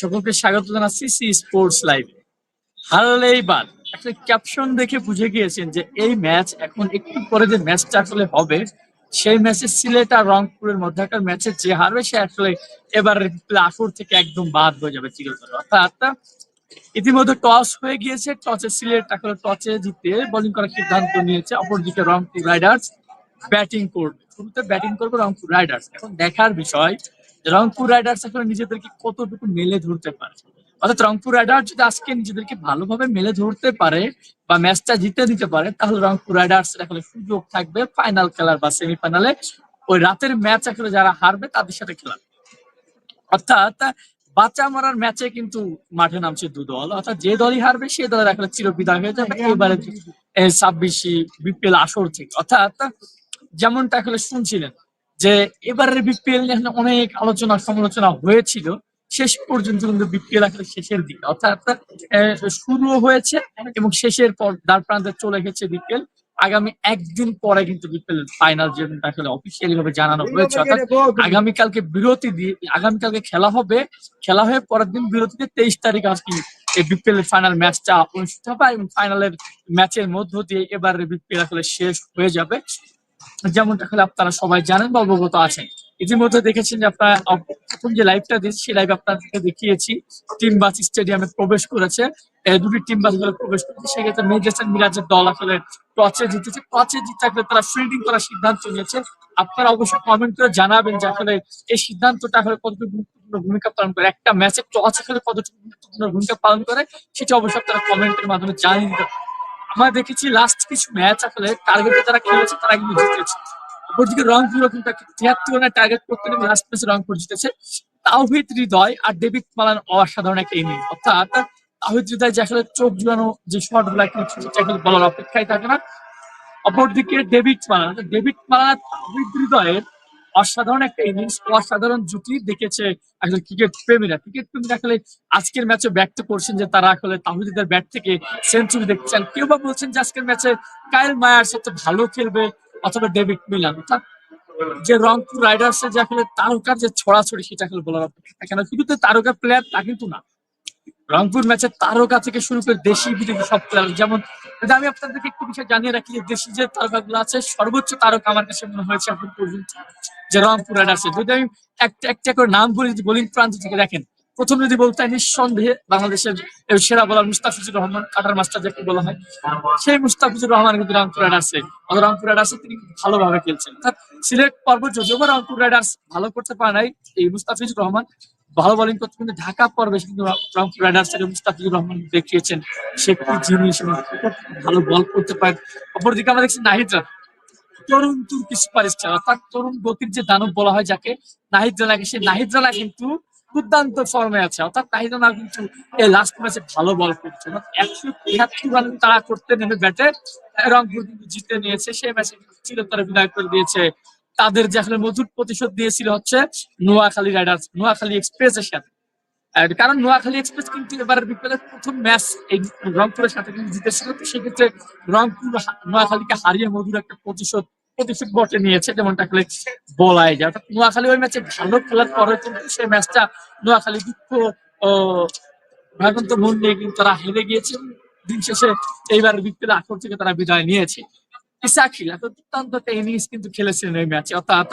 সকলকে স্বাগত জানাচ্ছি সি স্পোর্টস লাইভ। হারলেই বাদ। একটা ক্যাপশন দেখে বুঝে গিয়েছেন যে এই ম্যাচ এখন একটু পরে যে ম্যাচটা আসলে হবে, সেই ম্যাচে সিলেট আর রংপুরের মধ্যকার ম্যাচে যে হারবে সে আসলে এবার আসর থেকে একদম বাদ হয়ে যাবে চিরতরে অর্থাৎ, ইতিমধ্যে টস হয়ে গিয়েছে টসে সিলেট আসলে টসে জিতে বোলিং করার সিদ্ধান্ত নিয়েছে অপরদিকে রংপুর রাইডার্স ব্যাটিং করবে। শুরুতে ব্যাটিং করবে রংপুর রাইডার্স এখন দেখার বিষয় রংপুর রাইডার্স এখন নিজেদেরকে কতটুকু মেলে ধরতে পারে? অর্থাৎ রংপুর রাইডার্স যদি আজকে নিজেদেরকে ভালোভাবে মেলে ধরতে পারে বা ম্যাচটা জিতে দিতে পারে তাহলে রংপুর রাইডার্স এখন সুযোগ থাকবে ফাইনাল খেলার বা সেমিফাইনালে ওই রাতের ম্যাচ আসলে যারা হারবে তাদের সাথে খেলার অর্থাৎ বাচ্চা মারার ম্যাচে কিন্তু মাঠে নামছে দু দল। অর্থাৎ যে দলই হারবে সে দলের এখন চিরবিদায় হয়ে যাবে। এবারে ছাব্বিশে বিপিএল আসর থেকে। অর্থাৎ যেমনটা আসলে শুনছিলেন যে এবারের বিপিএল নিয়ে অনেক আলোচনা সমালোচনা হয়েছিল। শেষ পর্যন্ত কিন্তু বিপিএল আসলে শেষের দিকে। অর্থাৎ শুরুও হয়েছে এবং শেষের পর দ্বার প্রান্তে চলে গেছে বিপিএল আগামী একদিন পরে কিন্তু বিপিএল ফাইনাল যেটা আসলে অফিসিয়ালি ভাবে জানানো হয়েছে। অর্থাৎ আগামীকালকে বিরতি দিয়ে আগামীকালকে খেলা হবে। খেলা হয়ে পরের দিন বিরতিতে তেইশ তারিখ আজকে এই বিপিএল এর ফাইনাল ম্যাচটা অনুষ্ঠিত হবে এবং ফাইনালের ম্যাচের মধ্য দিয়ে এবার বিপিএল আসলে শেষ হয়ে যাবে। যেমনটা আসলে আপনারা সবাই জানেন বা অবগত আছেন। ইতিমধ্যে দেখেছেন যে আপনারা প্রথম যে লাইভটা দিয়েছি, সেই লাইভ আপনাদেরকে দেখিয়েছি। টিম বাস স্টেডিয়ামে প্রবেশ করেছে। দুটি টিম বাসগুলো প্রবেশ করেছে। সেক্ষেত্রে মেজেসন মিরাজের দল আসলে টচে জিতেছে। টচে জিতে আসলে তারা ফিল্ডিং করার সিদ্ধান্ত নিয়েছে। আপনারা অবশ্যই কমেন্ট করে জানাবেন যে আসলে এই সিদ্ধান্তটা আসলে কতটুকু গুরুত্বপূর্ণ ভূমিকা পালন করে। একটা ম্যাচে টচ আসলে কতটুকু গুরুত্বপূর্ণ ভূমিকা পালন করে, সেটা অবশ্যই আপনারা কমেন্টের মাধ্যমে জানিয়ে দিতে। আমরা দেখেছি লাস্ট কিছু ম্যাচ আসলে টার্গেটে যারা খেলেছে তারা কিন্তু জিতেছে। অপরদিকে রংপুরও কিন্তু একটা তিয়াত্তর রানের টার্গেট করতে নেমে লাস্ট ম্যাচে রংপুর জিতেছে। তাওহিদ হৃদয় আর ডেভিড মালান অসাধারণ একটা ইনিংস অর্থাৎ তাওহিদ হৃদয় যে আসলে চোখ জুড়ানো যে শটগুলা আসলে বলার অপেক্ষায় থাকে না। অপরদিকে ডেভিড মালান। ডেভিড মালান তাওহিদ হৃদয়ের অসাধারণ একটা ইনিংস অসাধারণ জুটি দেখেছে আসলে ক্রিকেট প্রেমীরা। ক্রিকেট প্রেমীরা আসলে আজকের ম্যাচে ব্যক্ত করছেন যে তারা আসলে তাহিদের ব্যাট থেকে সেঞ্চুরি দেখতে চান কেউ বা বলছেন যে আজকের ম্যাচে কাইল মায়ার সাথে ভালো খেলবে অথবা ডেভিড মিলান অর্থাৎ যে রংপুর রাইডার্স এর যে আসলে তারকার যে ছড়াছড়ি সেটা আসলে বলার কেন? শুধু তো তারকা প্লেয়ার তা কিন্তু না। রংপুর ম্যাচের তারকা থেকে শুরু করে দেশি বিদেশি সব প্লেয়ার। যেমন আমি আপনাদেরকে একটু বিষয় জানিয়ে রাখি যে দেশি যে তারকাগুলো আছে, সর্বোচ্চ তারকা আমার কাছে মনে হয়েছে এখন পর্যন্ত যে রংপুর রাইডার্সের যদি আমি একটা একটা করে নাম বলি বোলিং প্রান্ত থেকে দেখেন, প্রথম যদি বলতে হয়, নিঃসন্দেহে বাংলাদেশের সেরা বলার মুস্তাফিজুর রহমান কাটার মাস্টার যাকে বলা হয়, সেই মুস্তাফিজুর রহমান কিন্তু রংপুর রাইডার্সে রংপুর রাইডার্সে তিনি ভালোভাবে খেলছেন। সিলেট পর্ব যদিও বা রংপুর রাইডার্স ভালো করতে পারে নাই এই মুস্তাফিজুর রহমান। ভালো বোলিং করতে কিন্তু ঢাকা পর্বে সে কিন্তু রাইডার্স থেকে মুস্তাফিজুর রহমান দেখিয়েছেন। সে কি জিনিস ভালো বল করতে পারে। অপরদিকে আমরা দেখছি নাহিদ রানা তরুণ তুর্কি সুপারস্টার অর্থাৎ তরুণ গতির যে দানব বলা হয় যাকে নাহিদ রানাকে সেই নাহিদ রানা কিন্তু দুর্দান্ত ফর্মে আছে। অর্থাৎ নাহিদ কিন্তু এই লাস্ট ম্যাচে ভালো বল করছে। একশো তিয়াত্তর রান তারা করতে নেমে ব্যাটে, রংপুর কিন্তু জিতে নিয়েছে। সেই ম্যাচে চিরতরে বিদায় করে দিয়েছে তাদের যে আসলে মধুর প্রতিশোধ দিয়েছিল হচ্ছে নোয়াখালী রাইডার্স, নোয়াখালী এক্সপ্রেস এর সাথে কারণ নোয়াখালী এক্সপ্রেস কিন্তু এবার বিপিএলের প্রথম ম্যাচ এই রংপুরের সাথে কিন্তু জিতেছিল, তো সেক্ষেত্রে রংপুর নোয়াখালীকে হারিয়ে মধুর একটা প্রতিশোধ প্রতিশোধ বটে নিয়েছে, যেমনটা আসলে বলাই যায়। অর্থাৎ নোয়াখালী ওই ম্যাচে ভালো খেলার পরে কিন্তু সেই ম্যাচটা নোয়াখালী দুঃখ ভাগন্ত মন নিয়ে কিন্তু তারা হেরে গিয়েছে। দিন শেষে এইবার বিপিএল আসর থেকে তারা বিদায় নিয়েছে। ইসাকিল এত দুর্দান্ত কিন্তু খেলেছিলেন এই ম্যাচে অর্থাৎ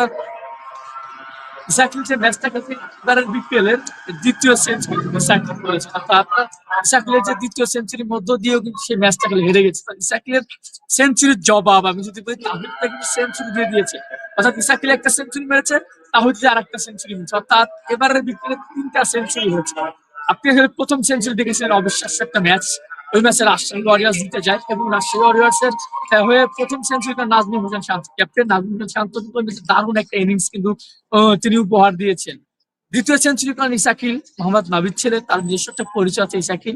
ইসাকিল যে ম্যাচটা খেলছে এবারের বিপিএল এর দ্বিতীয় সেঞ্চুরি ইসাকিল করেছে অর্থাৎ ইসাকিলের যে দ্বিতীয় সেঞ্চুরির মধ্য দিয়েও কিন্তু সেই ম্যাচটা খেলে হেরে গেছে। ইসাকিলের সেঞ্চুরির জবাব, আমি যদি বলি তাহিদটা কিন্তু সেঞ্চুরি দিয়ে দিয়েছে। অর্থাৎ ইসাকিল একটা সেঞ্চুরি মেরেছে, তাহিদ আর একটা সেঞ্চুরি মেরেছে অর্থাৎ এবারের বিপিএল তিনটা সেঞ্চুরি হয়েছে। আপনি আসলে প্রথম সেঞ্চুরি দেখেছিলেন অবিশ্বাস্য একটা ম্যাচ ওই ম্যাচে রাজশাহী ওয়ারিয়ার্স জিতে যায় এবং রাজশাহী ওয়ারিয়ার্স এর হয়ে প্রথম সেঞ্চুরিটা নাজমুল হোসেন শান্ত ক্যাপ্টেন নাজমুল হোসেন শান্ত কিন্তু দারুণ একটা ইনিংস কিন্তু তিনি উপহার দিয়েছেন। দ্বিতীয় সেঞ্চুরি করেন ইসাকিল, মোহাম্মদ নাবিদ ছিলেন তার নিজস্ব একটা পরিচয় আছে ইসাকিল।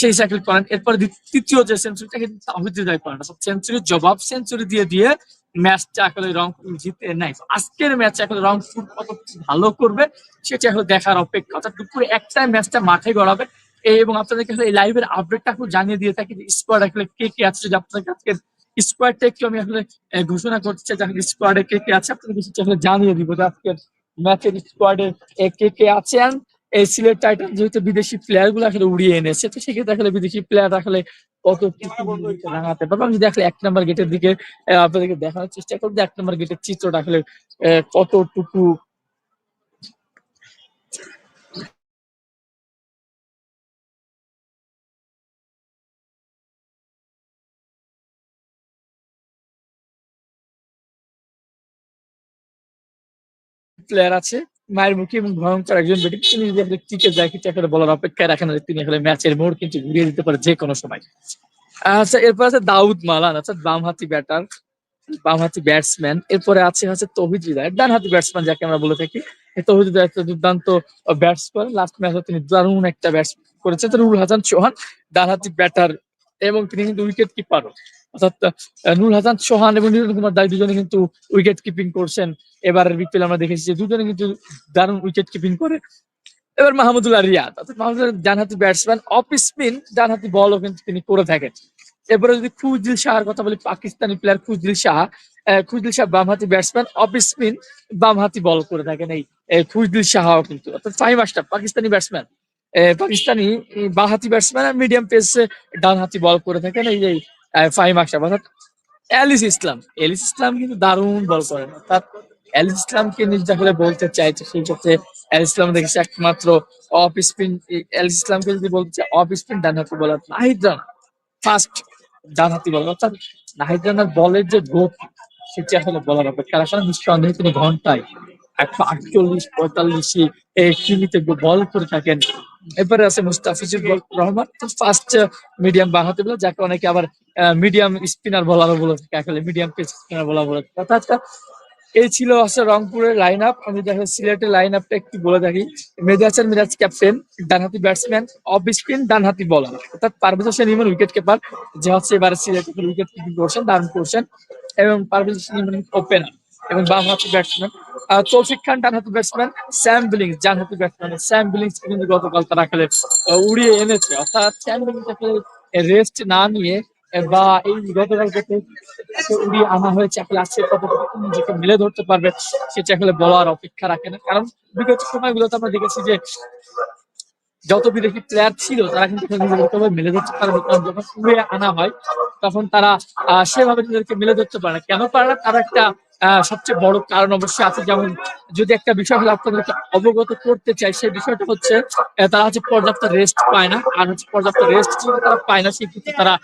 সেই ইসাকিল করেন। এরপর তৃতীয় যে সেঞ্চুরিটা কিন্তু তাহিদ হৃদয় করেন সেঞ্চুরির জবাব সেঞ্চুরি দিয়ে দিয়ে ম্যাচটা আসলে রংপুর জিতে নাই আজকের ম্যাচে আসলে রংপুর কত ভালো করবে, সেটা আসলে দেখার অপেক্ষা। অর্থাৎ দুপুরে একটাই ম্যাচটা মাঠে গড়াবে। এবং আপনাদেরকে আসলে এই লাইভের আপডেটটা এখন জানিয়ে দিয়ে থাকি স্কোয়াড আসলে কে কে আছে, যদি আপনাদের আজকে স্কোয়াডটা একটু আমি আসলে ঘোষণা করতে চাই যে স্কোয়াডে কে কে আছে আপনাদের কিছু আসলে জানিয়ে দিব যে আজকের ম্যাচের স্কোয়াডে কে কে আছেন এই সিলেট টাইটান যেহেতু বিদেশি প্লেয়ারগুলো আসলে উড়িয়ে এনেছে, তো সেক্ষেত্রে আসলে বিদেশি প্লেয়ার আসলে কত রাঙাতে পারবে? আমি যদি আসলে এক নম্বর গেটের দিকে আপনাদেরকে দেখানোর চেষ্টা করব এক নম্বর গেটের চিত্রটা আসলে কতটুকু প্লেয়ার আছে, মায়ের মুখে এবং ভয়ঙ্কর একজন ব্যাটিং তিনি যদি আপনি ক্রিকেট যায় কিন্তু আসলে বলার অপেক্ষায় রাখেন তিনি আসলে ম্যাচের মোড় কিন্তু ঘুরিয়ে দিতে পারে যে কোনো সময়। আচ্ছা এরপর আছে দাউদ মালান আচ্ছা বামহাতি ব্যাটার বামহাতি ব্যাটসম্যান এরপরে আছে হচ্ছে তৌহিদ হৃদয়, ডানহাতি ব্যাটসম্যান যাকে আমরা বলে থাকি। তৌহিদ হৃদয় একটা দুর্দান্ত ব্যাটস করেন লাস্ট ম্যাচে তিনি দারুণ একটা ব্যাটস করেছেন তো নুরুল হাসান চৌহান, ডানহাতি ব্যাটার এবং তিনি কিন্তু উইকেট কিপারও অর্থাৎ নুরুল হাসান চৌহান এবং নিরঞ্জন কুমার দাস দুজনে কিন্তু উইকেট কিপিং করছেন। এবারের বিপিএল আমরা দেখেছি যে দুজনে কিন্তু দারুণ উইকেট কিপিং করে। এবার মাহমুদুল্লাহ রিয়াদ। অর্থাৎ মাহমুদুল্লাহ ডানহাতি ব্যাটসম্যান অফ স্পিন ডানহাতি বলও কিন্তু তিনি করে থাকেন। এরপরে যদি খুজদিল শাহর কথা বলি পাকিস্তানি প্লেয়ার খুজদিল শাহ আহ, খুজদিল শাহ বামহাতি ব্যাটসম্যান অফ স্পিন বামহাতি বল করে থাকেন এই খুজদিল শাহও কিন্তু। অর্থাৎ ফাইভ আস্টার পাকিস্তানি ব্যাটসম্যান পাকিস্তানি বাঁহাতি ব্যাটসম্যান মিডিয়াম পেস ডানহাতি বল করে থাকেন এই ফাইভ আস্টার অর্থাৎ অ্যালিস ইসলাম। এলিস ইসলাম কিন্তু দারুণ বল করেন। অর্থাৎ অ্যালিস ইসলামকে আসলে বলতে চাইছে, সেই ক্ষেত্রে অ্যালিস ইসলাম দেখেছি একমাত্র অফ স্পিন অ্যালিস ইসলামকে যদি বলতে চাই অফ স্পিন ডানহাতি বলার নাহিদ রান ফার্স্ট ডানহাতি বলার অর্থাৎ নাহিদ রানার বলের যে গতি, সেটি আসলে বলার অপেক্ষা। রাখে নিঃসন্দেহে তিনি ঘন্টায় একশো আটচল্লিশ, পঁয়তাল্লিশে কিমিতে বল করে থাকেন এরপরে আছে মুস্তাফিজুর রহমান ফার্স্ট মিডিয়াম বাঁহাতে বলে, যাকে অনেকে আবার মিডিয়াম স্পিনার বলারও বলে থাকে আসলে মিডিয়াম পেস স্পিনার বলা বলে। অর্থাৎ এই ছিল আসলে রংপুরের লাইন আপ আমি দেখো সিলেটের লাইন আপটা একটু বলে থাকি মেজাজের মিরাজ ক্যাপ্টেন ডানহাতি ব্যাটসম্যান অফ স্পিন ডানহাতি বলার অর্থাৎ পারভেজ হোসেন ইমন উইকেট কিপার যে হচ্ছে এবারে সিলেটের উইকেট কিপিং করছেন, দারুণ করছেন, এবং পারভেজ হোসেন ইমন ওপেনার এবং বামহাতি ব্যাটসম্যান তৌফিক খান ডানহাতি ব্যাটসম্যান স্যাম বিলিংস ডানহাতি ব্যাটসম্যান স্যাম বিলিংস কিন্তু গতকাল তারা আহ, উড়িয়ে এনেছে। অর্থাৎ স্যাম বিলিংস আসলে রেস্ট না নিয়ে বা এই গতকাল থেকে উড়িয়ে আনা হয়েছে আসলে আজকে কতটুকু নিজেকে মেলে ধরতে পারবে সেটা আসলে বলার অপেক্ষা রাখে না। কারণ বিগত সময়গুলোতে আমরা দেখেছি যে যত বিদেশি প্লেয়ার ছিল তারা কিন্তু মেলে ধরতে পারবে কারণ যখন উড়িয়ে আনা হয় তখন তারা সেভাবে নিজেদেরকে মেলে ধরতে পারে না। কেন পারে না? তার একটা সবচেয়ে বড় কারণ অবশ্যই আছে যেমন যদি একটা বিষয় হলো আপনাদেরকে অবগত করতে চাই, সেই বিষয়টা হচ্ছে তারা হচ্ছে পর্যাপ্ত রেস্ট পায় না আর হচ্ছে পর্যাপ্ত রেস্ট যদি তারা পায় না, সেক্ষেত্রে তারা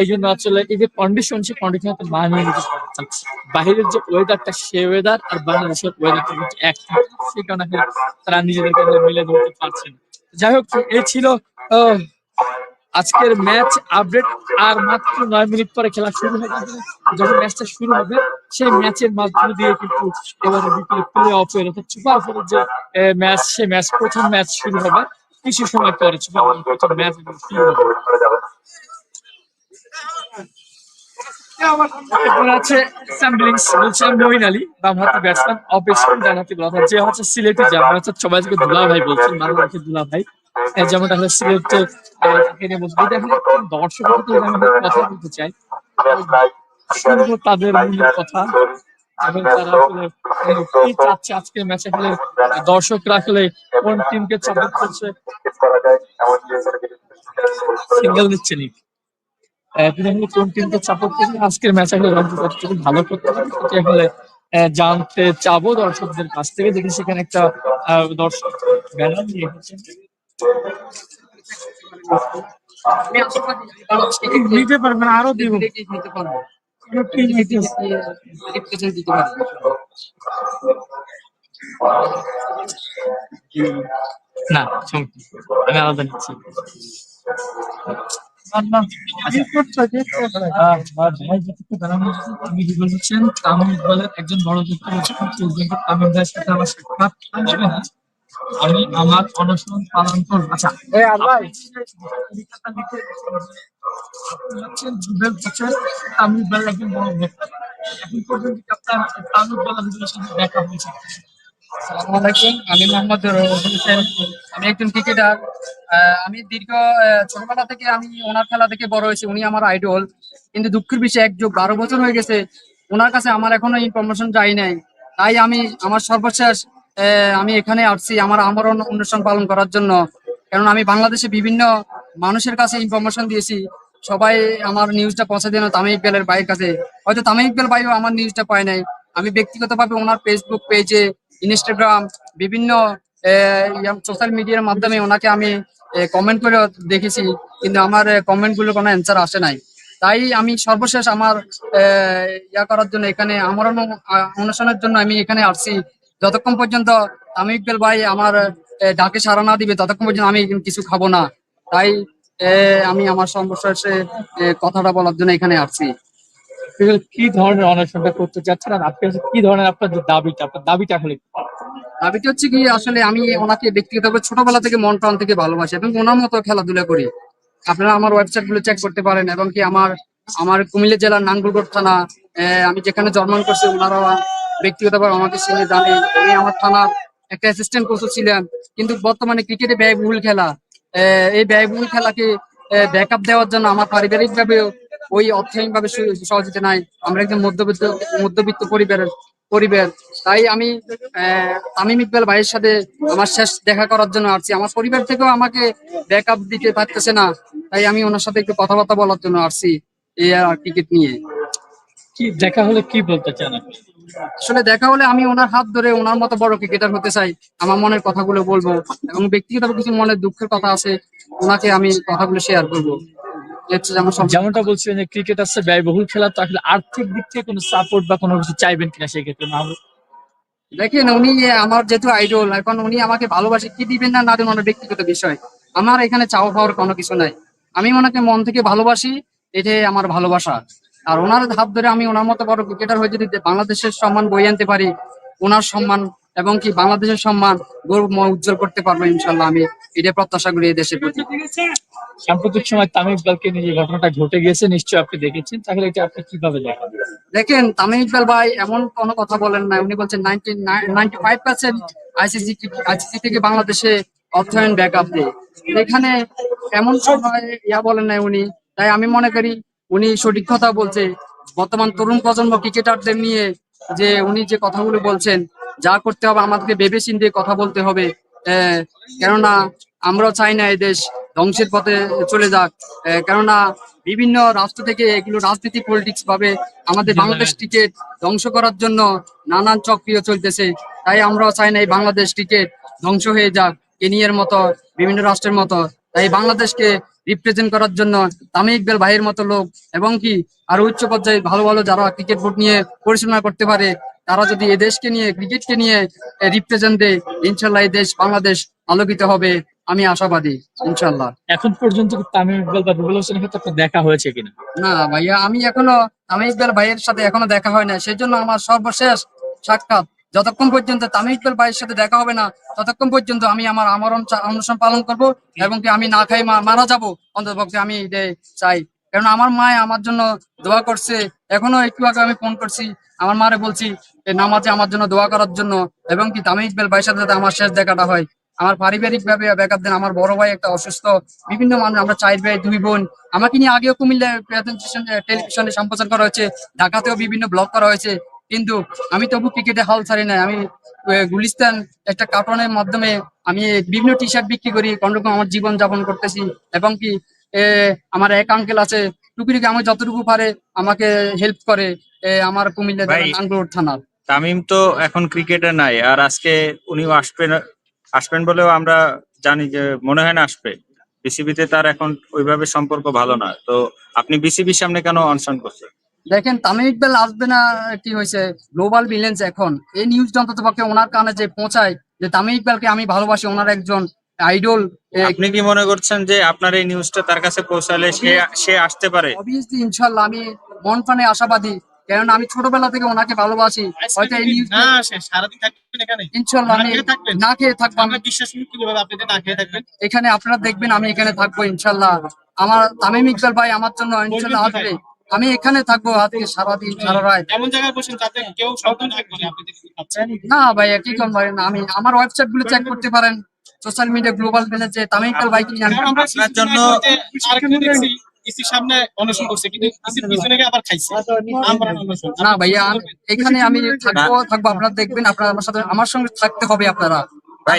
এই জন্য আসলে এই যে কন্ডিশন সেই কন্ডিশন মানিয়ে নিতে পারছে না। বাইরের যে ওয়েদারটা সে ওয়েদার আর বাংলাদেশের ওয়েদারটা কিন্তু এক। সেই কারণে তারা নিজেদেরকে মিলে ধরতে পারছে না যাই হোক, এই ছিল আজকের ম্যাচ আপডেট আর মাত্র নয় মিনিট পরে খেলা শুরু হয়ে হবে। যখন ম্যাচটা শুরু হবে, সেই ম্যাচের মাধ্যমে দিয়ে কিন্তু এবারে বিপিএল প্লে অফের অর্থাৎ সুপার ফোরের যে ম্যাচ সেই ম্যাচ প্রথম ম্যাচ শুরু হবে। কিছু সময় পরে সুপার প্রথম ম্যাচ শুরু হবে। এরপর আছে স্যাম বিলিংস বলছিলাম মহিন আলী, বামহাতি ব্যাটসম্যান অফ স্পিন ডানহাতি বলা যে হচ্ছে সিলেটে যাবে অর্থাৎ সবাই দুলা ভাই বলছেন, বাংলাদেশের দুলা ভাই যেমনটা সাথে যদি আমি কথা বলতে চাই। শুনব তাদের কথা এবং তারা কি চাচ্ছে আজকের ম্যাচে আসলে দর্শকরা আসলে কোন টিমকে সাপোর্ট করছে সিঙ্গেল দিচ্ছে নি। আহ, তিনি আসলে কোন টিমকে সাপোর্ট করছে আজকের ম্যাচে আসলে রংপুর ভালো করতে সেটি জানতে চাবো দর্শকদের কাছ থেকে। দেখি সেখানে একটা দর্শক ব্যানার নিয়ে এসেছেন। নিতে পারবেন আরও দিব। আমি আলাদা নিচ্ছি আচ্ছা। একজন বড় ব্যক্তি রয়েছে তামিম সাথে আমার সাক্ষাৎ আসবে না আমি আমার অনশন পালন করব। আচ্ছা হচ্ছেন তামিম ইকবালের একজন বড় ব্যক্তি এখন পর্যন্ত আপনার তামিম ইকবালের সাথে দেখা হয়েছে? আসসালামু আলাইকুম আমি মোহাম্মদ রহমান হোসেন। আমি একজন ক্রিকেটার। আমি দীর্ঘ ছোটবেলা থেকে আমি ওনার খেলা থেকে বড় হয়েছি। উনি আমার আইডল। কিন্তু দুঃখের বিষয়ে এক যুগ বারো বছর হয়ে গেছে। ওনার কাছে আমার এখনও ইনফরমেশন যাই নাই। তাই আমি আমার সর্বশেষ আমি এখানে আসছি আমার আমরণ অনুষ্ঠান পালন করার জন্য। কারণ আমি বাংলাদেশে বিভিন্ন মানুষের কাছে ইনফরমেশন দিয়েছি। সবাই আমার নিউজটা পৌঁছে দেন তামিম ইকবালের ভাইয়ের কাছে। হয়তো তামিম ইকবাল ভাইও আমার নিউজটা পায় নাই। আমি ব্যক্তিগতভাবে ওনার ফেসবুক পেজে ইনস্টাগ্রাম বিভিন্ন সোশ্যাল মিডিয়ার মাধ্যমে ওনাকে আমি কমেন্ট করে দেখেছি। কিন্তু আমার কমেন্টগুলো কোনো অ্যান্সার আসে নাই। তাই আমি সর্বশেষ আমার ইয়া করার জন্য এখানে আমার অনুষ্ঠানের জন্য আমি এখানে আসছি। যতক্ষণ পর্যন্ত আমি ইকবাল ভাই আমার ডাকে সাড়া না দিবে ততক্ষণ পর্যন্ত আমি কিছু খাব না। তাই আমি আমার আহ, কথাটা বলার জন্য এখানে আসছি। কি ধরনের অনশনটা করতে চাচ্ছেন? আর আপনি কি ধরনের আপনার দাবিটা আপনার দাবিটা আসলে দাবিটা হচ্ছে কি আসলে আমি ওনাকে ব্যক্তিগতভাবে ছোটবেলা থেকে মন প্রাণ থেকে ভালোবাসি এবং ওনার মতো খেলাধুলা করি। আপনারা আমার ওয়েবসাইটগুলো চেক করতে পারেন এবং কি আমার আমার কুমিল্লা জেলার নাঙ্গলকোট থানা আহ, আমি যেখানে জন্মগ্রহণ করছি ওনারা ব্যক্তিগতভাবে আমাকে চিনে, জানে। আমি আমার থানার একটা অ্যাসিস্ট্যান্ট কোচ ছিলাম কিন্তু বর্তমানে ক্রিকেটে ব্যয়বহুল খেলা। এই ব্যয়বহুল খেলাকে ব্যাকআপ দেওয়ার জন্য আমার পারিবারিক ভাবে ওই অর্থনৈতিক ভাবে সহযোগিতা নাই। আমরা একজন মধ্যবিত্ত মধ্যবিত্ত পরিবারের, পরিবার। তাই আমি তামিম ইকবাল ভাইয়ের সাথে আমার শেষ দেখা করার জন্য আসছি। আমার পরিবার থেকেও আমাকে ব্যাকআপ দিতে পারতেছে না। তাই আমি ওনার সাথে একটু কথাবার্তা বলার জন্য আসছি এই আর ক্রিকেট নিয়ে। কি, দেখা হলে কি বলতে চান আপনি? আসলে দেখা হলে আমি ওনার হাত ধরে ওনার মতো বড় ক্রিকেটার হতে চাই। আমার মনের কথাগুলো বলব এবং ব্যক্তিগত কিছু মনের দুঃখের কথা আছে ওনাকে আমি কথাগুলো শেয়ার করব। যেমনটা বলছিলেন যে ক্রিকেট আসছে ব্যয়বহুল খেলা তো আসলে আর্থিক দিক থেকে কোনো সাপোর্ট বা কোনো কিছু চাইবেন কিনা সেক্ষেত্রে মাহমুদ দেখেন উনি আমার যেহেতু আইডল এখন উনি আমাকে ভালোবাসে কি দিবেন না না ওনার ব্যক্তিগত বিষয়। আমার এখানে চাওয়া পাওয়ার কোনো কিছু নাই। আমি ওনাকে মন থেকে ভালোবাসি এটাই আমার ভালোবাসা। আর ওনার হাত ধরে আমি ওনার মতো বড় ক্রিকেটার হয়ে যদি বাংলাদেশের সম্মান বই আনতে পারি ওনার সম্মান এবং কি বাংলাদেশের সম্মান গৌরব উজ্জ্বল করতে পারব ইনশাল্লাহ আমি এটা প্রত্যাশা করি দেশের প্রতি। সাম্প্রতিক সময় তামিম ইকবালকে নিয়ে যে ঘটনাটা ঘটে গেছে নিশ্চয়ই আপনি দেখেছেন। তাহলে এটা আপনি কীভাবে দেখেন? দেখেন তামিম ইকবাল ভাই এমন কোনো কথা বলেন না উনি বলছেন ninety five percent ICC ICC থেকে বাংলাদেশে অর্থায়ন ব্যাক আপ দেয়। এখানে এমন সময় ইয়া বলেন না উনি। তাই আমি মনে করি উনি সঠিক কথা বলছে। বর্তমান তরুণ প্রজন্ম ক্রিকেটারদের নিয়ে যে উনি যে কথাগুলো বলছেন, যা করতে হবে আমাদেরকে ভেবে চিন্তে কথা বলতে হবে। কেননা আমরাও চাই না দেশ ধ্বংসের পথে চলে যাক। কেননা বিভিন্ন রাষ্ট্র থেকে এগুলো রাজনীতি পলিটিক্স ভাবে আমাদের বাংলাদেশ ক্রিকেট ধ্বংস করার জন্য নানান চক্রিয় চলতেছে। তাই আমরাও চাই না এই বাংলাদেশ ক্রিকেট ধ্বংস হয়ে যাক। কেনিয়ার মতো, বিভিন্ন রাষ্ট্রের মতো। তাই বাংলাদেশকে রিপ্রেজেন্ট করার জন্য তামিম ইকবাল ভাইয়ের মতো লোক এবং কি আরও উচ্চ পর্যায়ে ভালো ভালো যারা ক্রিকেট বোর্ড নিয়ে পরিচালনা করতে পারে তারা যদি এই দেশকে নিয়ে ক্রিকেটকে নিয়ে রিপ্রেজেন্ট দেয় ইনশাল্লাহ এই দেশ বাংলাদেশ আলোকিত হবে আমি আশাবাদী ইনশাল্লাহ এখন পর্যন্ত তামিম ইকবাল বা রুবেল হোসেনের ক্ষেত্রে আপনার দেখা হয়েছে কিনা? না ভাইয়া আমি এখনও তামিম ইকবাল ভাইয়ের সাথে এখনও দেখা হয় না সেই জন্য আমার সর্বশেষ সাক্ষাৎ যতক্ষণ পর্যন্ত তামিম ইকবাল ভাইয়ের সাথে দেখা হবে না, ততক্ষণ পর্যন্ত আমি আমার আমরণ অনুষ্ঠান পালন করব এবং কি আমি না খাই মারা যাব। অন্ততপক্ষে আমি চাই। কারণ আমার মা আমার জন্য দোয়া করছে। এখনও একটু আগে আমি ফোন করছি, আমার মারে বলছি নামাজে আমার জন্য দোয়া করার জন্য এবং কি তামিম ইকবাল ভাইয়ের সাথে যাতে আমার শেষ দেখাটা হয়। আমার পারিবারিক ভাবে ব্যাকআপ দেন আমার বড় ভাই একটা অসুস্থ। বিভিন্ন মানুষ, আমরা চার ভাই, দুই বোন। আমাকে নিয়ে আগেও কুমিল্লা টেলিভিশনে সম্প্রচার করা হয়েছে। ঢাকাতেও বিভিন্ন ব্লগ করা হয়েছে। কিন্তু আমি তবু ক্রিকেটে হাল ছাড়ি নাই। আমি গুলিস্তান একটা কার্টনের মাধ্যমে আমি বিভিন্ন টি শার্ট বিক্রি করি কোনরকম আমার জীবন যাপন করতেছি এবং কি আমার এক আঙ্কেল আছে টুকিটুকি আমি যতটুকু পারে আমাকে হেল্প করে আমার কুমিল্লা নাঙ্গলোর থানার। তামিম তো এখন ক্রিকেটে নাই আর আজকে উনিও আসবেন আসবেন বলেও আমরা জানি যে মনে হয় না আসবে। বিসিবিতে তার এখন ওইভাবে সম্পর্ক ভালো না। তো আপনি বিসিবির সামনে কেন অনশন করছেন? দেখেন তামিম ইকবাল আসবে না কি হয়েছে? গ্লোবাল ভিলেন্স এখন। এই নিউজটা অন্তত পক্ষে ওনার কানে যে পৌঁছায় যে তামিম ইকবালকে আমি ভালোবাসি ওনার একজন আইডল আপনি কি মনে করছেন যে আপনার এই নিউজটা তার কাছে পৌঁছালে সে সে আসতে পারে? অবভিয়াসলি ইনশাল্লাহ আমি মন প্রাণে আশাবাদী। কারণ আমি ছোটবেলা থেকে ওনাকে ভালোবাসি। হয়তো এই নিউজ না সে সারাদিন থাকবেন এখানে? ইনশাল্লাহ আমি না খেয়ে থাকব। আমি বিশ্বাস করি কীভাবে আপনি না খেয়ে থাকবেন। এখানে আপনারা দেখবেন আমি এখানে থাকব ইনশাল্লাহ আমার তামিম ইকবাল ভাই আমার জন্য ইনশাল্লাহ আসবে। আমি এখানে থাকব আজকে সারাদিন সারা রাত। এমন জায়গায় বসেন যাতে কেউ শব্দ না করে আপনি দেখতে পাচ্ছেন। না ভাই কি কোন ভাই না আমি আমার ওয়েবসাইটগুলো চেক করতে পারেন সোশ্যাল মিডিয়া গ্লোবাল যে তামিম ইকবাল ভাইকে নিয়ে আপনার জন্য- ইসির সামনে অনশন করছে কিন্তু ইসির পিছনে গিয়ে আবার খাইছে। না ভাইয়া এখানে আমি থাকব থাকব আপনারা দেখবেন আপনারা আমার সাথে আমার সঙ্গে থাকতে হবে আপনারা।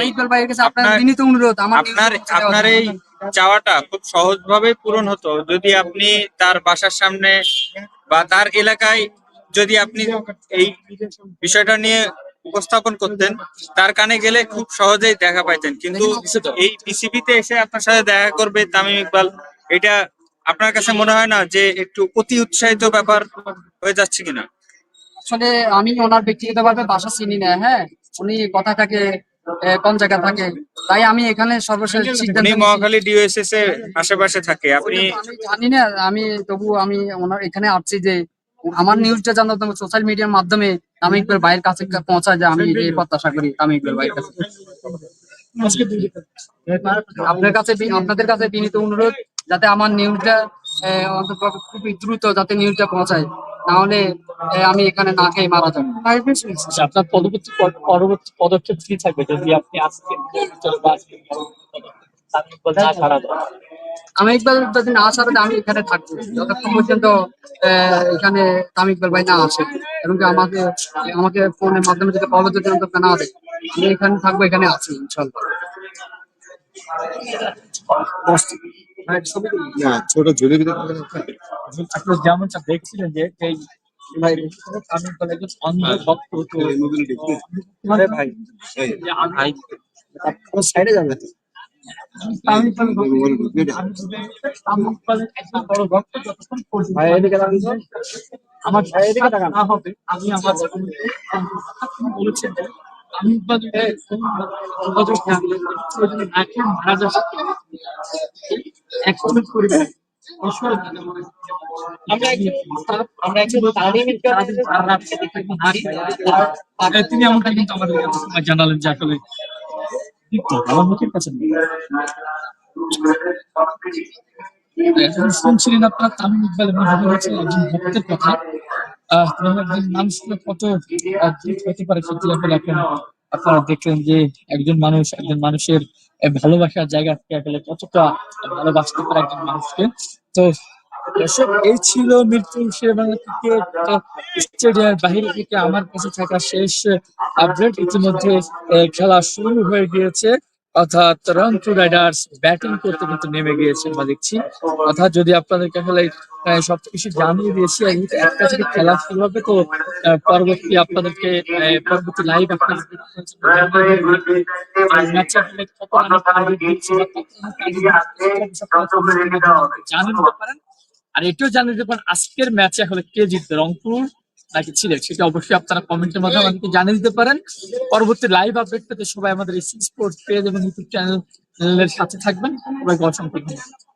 ইকবাল ভাইয়ের কাছে আপনার- বিনীত অনুরোধ আমার আপনার আপনার এই চাওয়াটা খুব সহজভাবে পূরণ হতো। যদি আপনি তার বাসার সামনে বা তার এলাকায় যদি আপনি এই বিষয়টা নিয়ে উপস্থাপন করতেন, তার কানে গেলে খুব সহজেই দেখা পাইতেন। কিন্তু এই বিসিবিতে এসে আপনার সাথে দেখা করবে তামিম ইকবাল, এটা আপনার কাছে মনে হয় না যে একটু অতি উৎসাহিত ব্যাপার হয়ে যাচ্ছে কিনা? আসলে আমি ওনার ব্যক্তিগতভাবে বাসা চিনি না হ্যাঁ? উনি কথাটাকে কোন জায়গায় থাকে? তাই আমি এখানে সর্বশেষ সিদ্ধান্ত মহাখালী ডিওএসএস এর আশেপাশে থাকে। আপনি আমি জানি না আমি তবু আমি ওনার এখানে আসছি যে আমার নিউজটা জানো তোমার সোশ্যাল মিডিয়ার মাধ্যমে আমি একবার বাইরের কাছে পৌঁছায় যে আমি এই প্রত্যাশা করি আমি একবার বাইরের কাছে। আপনার কাছে আপনাদের কাছে বিনীত অনুরোধ যাতে আমার নিউজটা অন্তত খুব দ্রুত যাতে নিউজটা পৌঁছায়। না হলে আমি এখানে না খেয়ে মারা যাব। আচ্ছা, আপনার পরবর্তী পরবর্তী পদক্ষেপ কি থাকবে যদি আপনি আজকে? আমি ইকবাল যদি না আমি এখানে থাকব। যতক্ষণ পর্যন্ত আহ, এখানে ইকবাল ভাই না আসে এবং কি আমাকে আমাকে ফোনের মাধ্যমে যদি অন্তত না দেয় আমি এখানে থাকব এখানে আছি ইনশাল্লাহ। না ছোট ঝুলির ভিতরে আপনি যেমনটা দেখছিলেন যে এই তামিম ইকবাল একজন অন্ধ ভক্ত। তো আরে ভাই। আমি- সাইডে। আমি একজন বড় ভক্ত যতক্ষণ পর্যন্ত আমার সাথে না হবে আমি আমার বলেছেন আমি তিনি এমনটা কিন্তু আমাদের জানালেন যে আসলে আমার মুখের কাছে। শুনছিলেন আপনার তামিম ইকবাল এবং একজন ভক্তের কথা তিনি কত হতে পারে সত্যি এখন আপনারা দেখলেন যে একজন মানুষ, একজন মানুষের ভালোবাসার জায়গা থেকে আসলে কতটা ভালোবাসতে পারে একজন মানুষকে। তো দর্শক, এই ছিল মিরপুর শেরবাংলা ক্রিকেট স্টেডিয়ামের বাইরে থেকে আমার কাছে থাকা শেষ আপডেট। ইতিমধ্যে খেলা শুরু হয়ে গিয়েছে। অর্থাৎ রংপুর রাইডার্স ব্যাটিং করতে কিন্তু নেমে গিয়েছে আমরা দেখছি। অর্থাৎ যদি আপনাদেরকে আসলে সবকিছু জানিয়ে দিয়েছি একটা থেকে খেলা শুরু হবে তো পরবর্তী আপনাদেরকে পরবর্তী লাইভ দিচ্ছে, জানিয়ে দিতে পারেন। আর এটাও জানিয়ে দিতে পারেন আজকের ম্যাচে আসলে কে জিতবে? রংপুর নাকি ছিলেন সেটা অবশ্যই আপনারা কমেন্টের মাধ্যমে আমাদেরকে জানিয়ে দিতে পারেন। পরবর্তী লাইভ আপডেট পেতে সবাই আমাদের স্পোর্টস পেজ এবং ইউটিউব চ্যানেলের সাথে থাকবেন। সবাইকে অসংখ্য ধন্যবাদ।